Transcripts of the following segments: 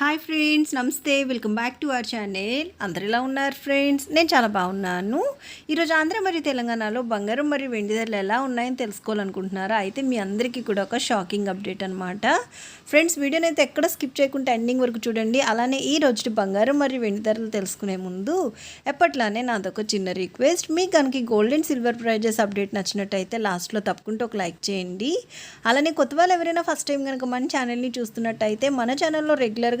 Hi friends నమస్తే. Welcome back to our channel. అందరు ఎలా ఉన్నారు ఫ్రెండ్స్? నేను చాలా బాగున్నాను. ఈరోజు ఆంధ్ర మరియు తెలంగాణలో బంగారం మరియు వెండి ధరలు ఎలా ఉన్నాయని తెలుసుకోవాలనుకుంటున్నారా? అయితే మీ అందరికీ కూడా ఒక షాకింగ్ అప్డేట్ అనమాట ఫ్రెండ్స్ వీడియోని అయితే ఎక్కడ స్కిప్ చేయకుండా ఎండింగ్ వరకు చూడండి. అలానే ఈ రోజు బంగారం మరియు వెండి ధరలు తెలుసుకునే ముందు ఎప్పట్లానే నాదొక చిన్న రిక్వెస్ట్. మీ కనుక gold and silver prizes update నచ్చినట్టయితే లాస్ట్లో తప్పకుండా ఒక లైక్ చేయండి. అలానే కొత్త వాళ్ళు ఎవరైనా ఫస్ట్ టైం కనుక మన ఛానల్ని చూస్తున్నట్టయితే మన ఛానల్లో రెగ్యులర్గా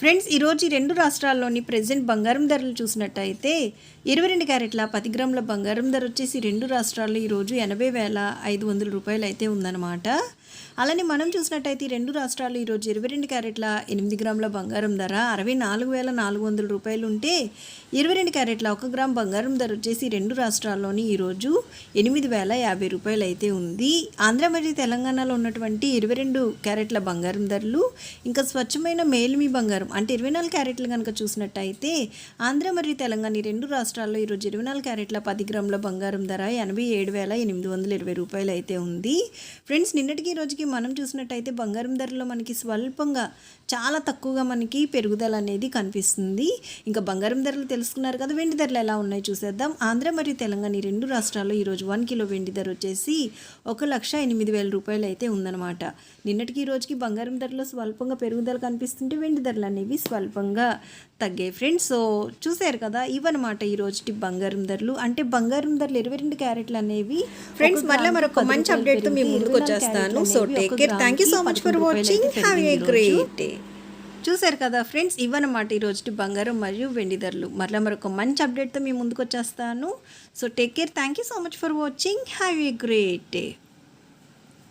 ఫ్రెండ్స్ ఈరోజు రెండు రాష్ట్రాల్లోని ప్రెజెంట్ బంగారం ధరలు చూసినట్టయితే ఇరవై రెండు క్యారెట్ల పది గ్రాముల బంగారం ధర వచ్చేసి రెండు రాష్ట్రాల్లో ఈరోజు ఎనభై వేల ఐదు వందల రూపాయలు అయితే ఉందన్నమాట. అలానే మనం చూసినట్టయితే రెండు రాష్ట్రాలు ఈరోజు ఇరవై రెండు క్యారెట్ల ఎనిమిది గ్రాముల బంగారం ధర అరవై నాలుగు వేల నాలుగు వందల రూపాయలు ఉంటే ఇరవై రెండు క్యారెట్ల ఒక గ్రామ్ బంగారం ధర వచ్చేసి రెండు రాష్ట్రాల్లోని ఈరోజు ఎనిమిది వేల యాభై రూపాయలు అయితే ఉంది. ఆంధ్ర మరియు తెలంగాణలో ఉన్నటువంటి ఇరవై రెండు క్యారెట్ల బంగారం ధరలు ఇంకా స్వచ్ఛమైన మేలిమి బంగారం అంటే ఇరవై నాలుగు క్యారెట్లు కనుక చూసినట్టయితే ఆంధ్ర మరియు తెలంగాణ ఈ రెండు రాష్ట్రాల్లో ఈరోజు ఇరవై నాలుగు క్యారెట్ల పది గ్రాముల బంగారం ధర ఎనభై ఏడు వేల ఎనిమిది వందల ఇరవై రూపాయలు అయితే ఉంది. ఫ్రెండ్స్ నిన్నటికి ఈ రోజుకి మనం చూసినట్టయితే బంగారం ధరలో మనకి స్వల్పంగా చాలా తక్కువగా మనకి పెరుగుదల అనేది కనిపిస్తుంది. ఇంకా బంగారం ధరలు తెలుసుకున్నారు కదా వెండి ధరలు ఎలా ఉన్నాయి చూసేద్దాం. ఆంధ్ర మరియు తెలంగాణ ఈ రెండు రాష్ట్రాల్లో ఈరోజు వన్ కిలో వెండి ధర వచ్చేసి ఒక లక్ష ఎనిమిది వేల రూపాయలు అయితే ఉందన్నమాట. నిన్నటికి ఈ రోజుకి బంగారం ధరలో స్వల్పంగా పెరుగుదల కనిపిస్తుంటే వెండి ధరలు అనేవి స్వల్పంగా తగ్గాయి. ఫ్రెండ్స్ సో చూసారు కదా ఇవన్నమాట ఈ రోజుటి బంగారం ధరలు. అంటే బంగారం ధరలు ఇరవై రెండు క్యారెట్లు అనేవి ఫ్రెండ్స్ మళ్ళీ మరొక మంచి అప్డేట్తో మీ ముందుకు వచ్చేస్తాను. So take care thank you so much for watching have a great day చూసారు కదా ఫ్రెండ్స్ ఇవన్నమాట ఈ రోజుటి బంగారం మరియు వెండి ధరలు. మరలా మరొక మంచి అప్డేట్తో మీ ముందుకు వచ్చేస్తాను. So take care thank you so much for watching have a great day